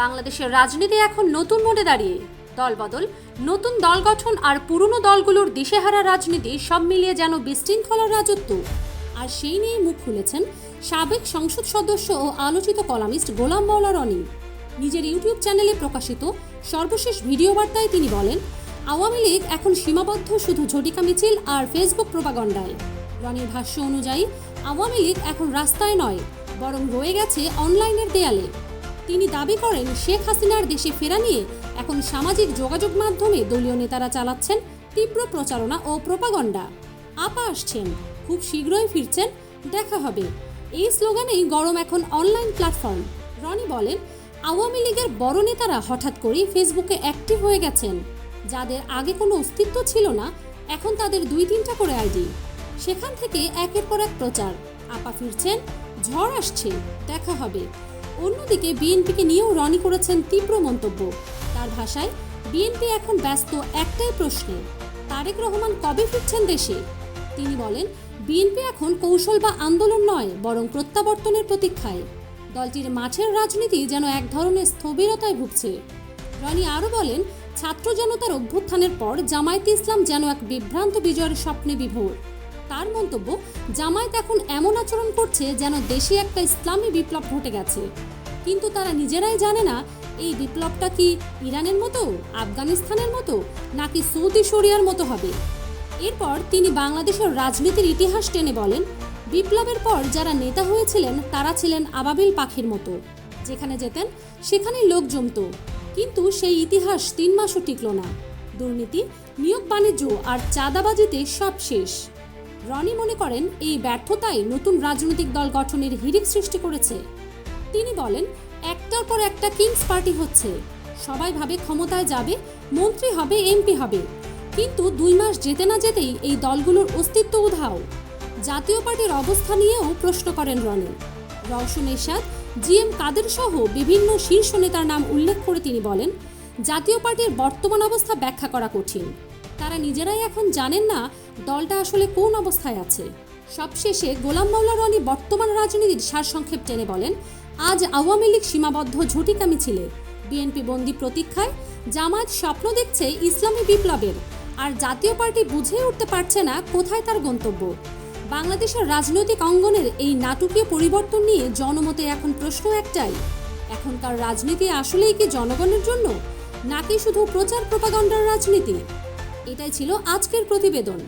বাংলাদেশের রাজনীতি এখন নতুন মোড়ে দাঁড়িয়ে। দলবদল, নতুন দল গঠন আর পুরনো দলগুলোর দিশেহারা রাজনীতি সব মিলিয়ে যেন বিশৃঙ্খলার রাজত্ব। আর সেই নিয়েই মুখ খুলেছেন সাবেক সংসদ সদস্য ও আলোচিত কলামিস্ট গোলাম মাওলা রনি। নিজের ইউটিউব চ্যানেলে প্রকাশিত সর্বশেষ ভিডিও বার্তায় তিনি বলেন, আওয়ামী লীগ এখন সীমাবদ্ধ শুধু ঝটিকা মিছিল আর ফেসবুক প্রপাগণ্ডায় রনির ভাষ্য অনুযায়ী, আওয়ামী লীগ এখন রাস্তায় নয়, বরং রয়ে গেছে অনলাইনের দেয়ালে। তিনি দাবি করেন, শেখ হাসিনার দেশে ফেরা নিয়ে এখন সামাজিক যোগাযোগ মাধ্যমে দলীয় নেতারা চালাচ্ছেন তীব্র প্রচারণা ও প্রপাগণ্ডা। আপা আসছেন, খুব শীঘ্রই ফিরছেন, দেখা হবে। এই স্লোগানেই গরম এখন অনলাইন প্ল্যাটফর্ম। রনি বলেন, আওয়ামী লীগের বড় নেতারা হঠাৎ করেই ফেসবুকে অ্যাক্টিভ হয়ে গেছেন। যাদের আগে কোনো অস্তিত্ব ছিল না, এখন তাদের দুই তিনটা করে আইডি। সেখান থেকে একের পর এক প্রচার। আপা ফিরছেন, ঝড় আসছে, দেখা হবে। অন্যদিকে বিএনপিকে নিয়েও রনি করেছেন তীব্র মন্তব্য। তার ভাষায়, বিএনপি এখন ব্যস্ত একটাই প্রশ্নে, তারেক রহমান কবে ফিরছেন দেশে? তিনি বলেন, বিএনপি এখন কৌশল বা আন্দোলন নয়, বরং প্রত্যাবর্তনের প্রতীক্ষায়। দলটির মাঠের রাজনীতি যেন এক ধরনের স্থবিরতায় ভুগছে। রনি আরও বলেন, ছাত্র জনতার অভ্যুত্থানের পর জামায়াতে ইসলাম যেন এক বিভ্রান্ত বিজয়ের স্বপ্নে বিভোর। তার মন্তব্য, জামায়াত এখন এমন আচরণ করছে যেন দেশে একটা ইসলামী বিপ্লব ঘটে গেছে। কিন্তু তারা নিজেরাই জানে না, এই বিপ্লবটা কি ইরানের মতো, আফগানিস্তানের মতো, নাকি সৌদি শরিয়ার মতো হবে? এরপর তিনি বাংলাদেশের রাজনীতির ইতিহাস টেনে বলেন, বিপ্লবের পর যারা নেতা হয়েছিলেন, তারা ছিলেন আবাবিল পাখির মতো। যেখানে যেতেন, সেখানেই লোক জমত। কিন্তু সেই ইতিহাস তিন মাসও টিকল না। দুর্নীতি, নিয়োগ বাণিজ্য আর চাঁদাবাজিতে সব শেষ। রনি মনে করেন এই ব্যর্থতাই নতুন রাজনৈতিক দল গঠনের হিড়িক সৃষ্টি করেছে। তিনি বলেন, একটার পর একটা কিংস পার্টি হচ্ছে। সবাই ভাবে ক্ষমতায় যাবে, মন্ত্রী হবে, এমপি হবে। কিন্তু দুই মাস যেতে না যেতেই এই দলগুলোর অস্তিত্ব উধাও। জাতীয় পার্টির অবস্থা নিয়েও প্রশ্ন করেন রনি। রওশন এরশাদ, জি এম কাদের সহ বিভিন্ন শীর্ষ নেতার নাম উল্লেখ করে তিনি বলেন, জাতীয় পার্টির বর্তমান অবস্থা ব্যাখ্যা করা কঠিন। তারা নিজেরাই এখন জানেন না দলটা আসলে কোন অবস্থায় আছে? সবশেষে গোলাম মাওলা রনি বর্তমান রাজনীতির সারসংক্ষেপ টেনে বলেন, আজ আওয়ামী লীগ সীমাবদ্ধ ঝটিকা মিছিলে বিএনপি বন্দি প্রতীক্ষায় জামায়াত স্বপ্ন দেখছে ইসলামী বিপ্লবের, আর জাতীয় পার্টি বুঝে উঠতে পারছে না কোথায় তার গন্তব্য। বাংলাদেশের রাজনৈতিক অঙ্গনের এই নাটকীয় পরিবর্তন নিয়ে জনমতে এখন প্রশ্ন একটাই, এখনকার রাজনীতি আসলেই কি জনগণের জন্য? নাকি শুধু প্রচার প্রপাগণ্ডার রাজনীতি? এটাই ছিল আজকের প্রতিবেদন।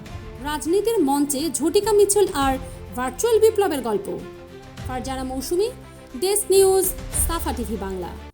রাজনীতির মঞ্চে ঝটিকা মিছিল আর ভার্চুয়াল বিপ্লবের গল্প। আর যারা মৌসুমি ডেস্ক নিউজ সাফা টিভি বাংলা।